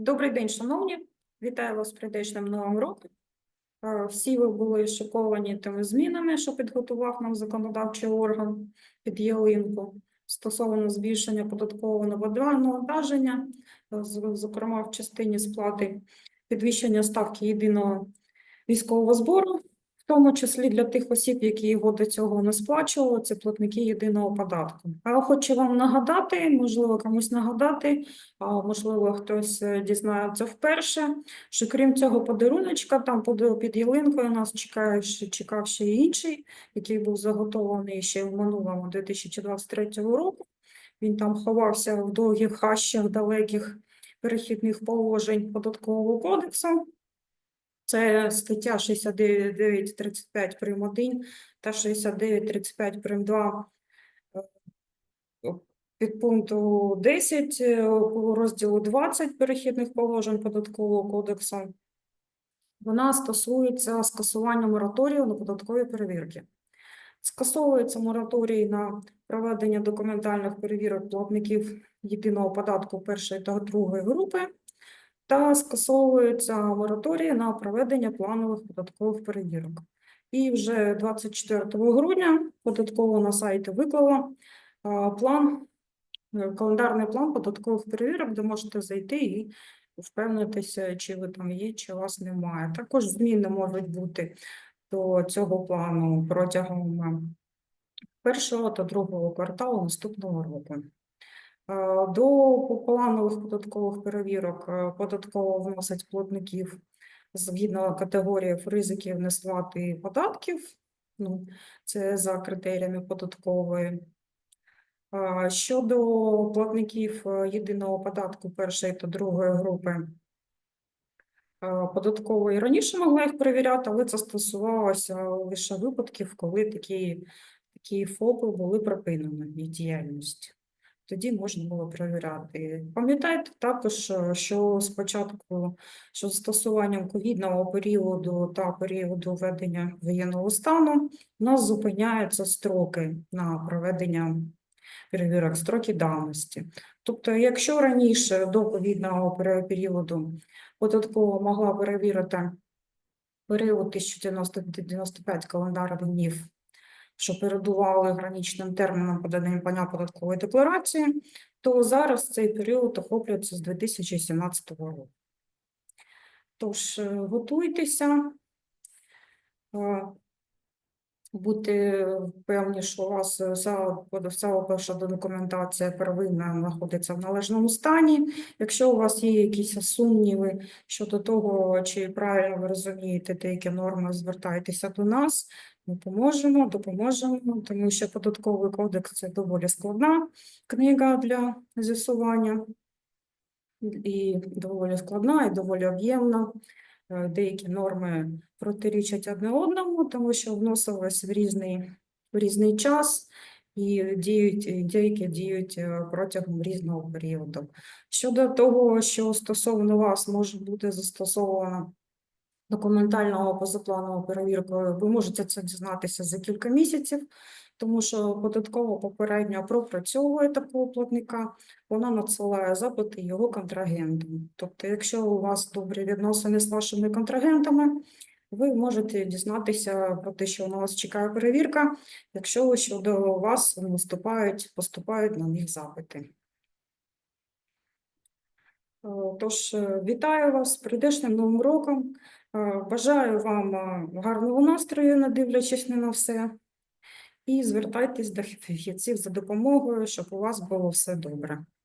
Добрий день, шановні. Вітаю вас з прийдешним новим роком. Е, Всі ви були шоковані тими змінами, що підготував нам законодавчий орган під ялинку стосовно збільшення податкового навантаження, е, зокрема в частині сплати підвищення ставки єдиного військового збору, тому числі для тих осіб, які його до цього не сплачували, це платники єдиного податку. А хочу вам нагадати, можливо, комусь нагадати, а можливо, хтось е, дізнається вперше, що крім цього подаруночка, там під, ялинкою нас чекає, чекав ще й інший, який був заготований ще в минулому 2023 року. Він там ховався в довгих хащах далеких перехідних положень податкового кодексу. Це стаття 69.35 прим. 1 та 69.35 прим. 2 підпункту 10 е, розділу 20 перехідних положень податкового кодексу. Вона стосується скасування мораторію на податкові перевірки. Скасовується мораторій на проведення документальних перевірок платників єдиного податку першої та другої групи, та скасовується мораторій на проведення планових податкових перевірок. І вже 24 грудня податково на сайті виклала план, е, календарний план податкових перевірок, де можете зайти і впевнитися, чи ви там є, чи вас немає. Також зміни можуть бути до цього плану протягом е, першого та другого кварталу наступного року. Е, До планових податкових перевірок е, податково вносить платників згідно категорії ризиків несплати податків. Ну, це за критеріями податкової. Щодо платників е, єдиного податку першої та другої групи, е, податкової раніше могла їх перевіряти, але це стосувалося лише випадків, коли такі, такі ФОПи були припинені їх діяльність. Тоді можна було перевіряти. Пам'ятайте також, е, що спочатку, що застосуванням ковідного періоду та періоду введення воєнного стану, у нас зупиняються строки на проведення перевірок, строки давності. Тобто, якщо раніше до ковідного періоду податкова могла перевірити період 1095 календарних днів, що передували граничним терміном подання податкової декларації, то зараз цей період охоплюється з 2017 року. Тож, е, готуйтеся, е, будьте певні, що у вас е, вся, ваша документація первинна знаходиться в належному стані. Якщо у вас є якісь сумніви щодо того, чи правильно ви розумієте деякі норми, звертайтеся до нас. Ми поможемо, допоможемо, тому що податковий кодекс це доволі складна книга для з'ясування і доволі складна, і доволі об'ємна. Е, Деякі норми протирічать одне одному, тому що вносилось в різний, в різний час і діють, деякі діють е, протягом різного періоду. Щодо того, що стосовно вас може бути застосовано документального позапланового перевіркою, ви можете це дізнатися за кілька місяців, тому що податково попередньо пропрацьовує такого платника, вона надсилає запити його контрагентам. Тобто, якщо у вас добрі відносини з вашими контрагентами, ви можете дізнатися про те, що на вас чекає перевірка, якщо щодо вас наступають, поступають на них запити. Е, Тож, е, вітаю вас з прийдешним новим роком. Е, Бажаю вам гарного настрою, не дивлячись не на все. І звертайтесь до фахівців за допомогою, щоб у вас було все добре.